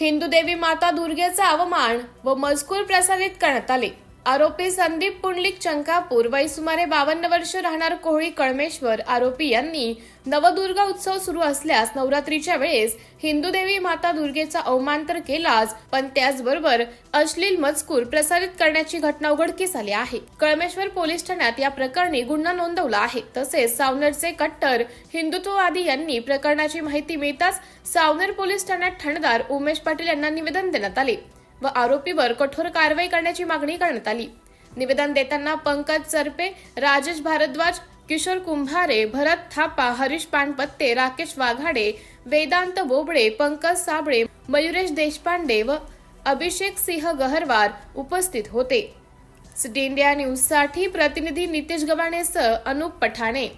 हिंदू देवी माता दुर्गेचा अवमान व मजकूर प्रसारित करण्यात आले. आरोपी संदीप पुंडलिक चंकापूर वय सुमारे बावन्न वर्ष राहणार कोहळी कळमेश्वर आरोपी यांनी नवदुर्गा उत्सव सुरू असल्यास नवरात्रीच्या वेळेस हिंदू देवी माता दुर्गेचा अवमान तर केलाच पण त्याचबरोबर अश्लील मजकूर प्रसारित करण्याची घटना उघडकीस आली आहे. कळमेश्वर पोलीस ठाण्यात या प्रकरणी गुन्हा नोंदवला आहे. तसेच सावनेरचे कट्टर हिंदुत्ववादी यांनी प्रकरणाची माहिती मिळताच सावनेर पोलीस ठाण्यात ठणदार उमेश पाटील यांना निवेदन देण्यात आले. व आरोपीवर कठोर कारवाई करण्याची मागणी करण्यात आली. निवेदन देताना पंकज चरपे राजेश भारद्वाज किशोर कुंभारे भरत थापा हरीश पानपत्ते राकेश वाघाडे वेदांत बोबडे पंकज साबळे मयुरेश देशपांडे व अभिषेक सिंह गहरवार उपस्थित होते. सिटी इंडिया न्यूजसाठी प्रतिनिधी नितेश गवाणेसह अनुप पठाणे.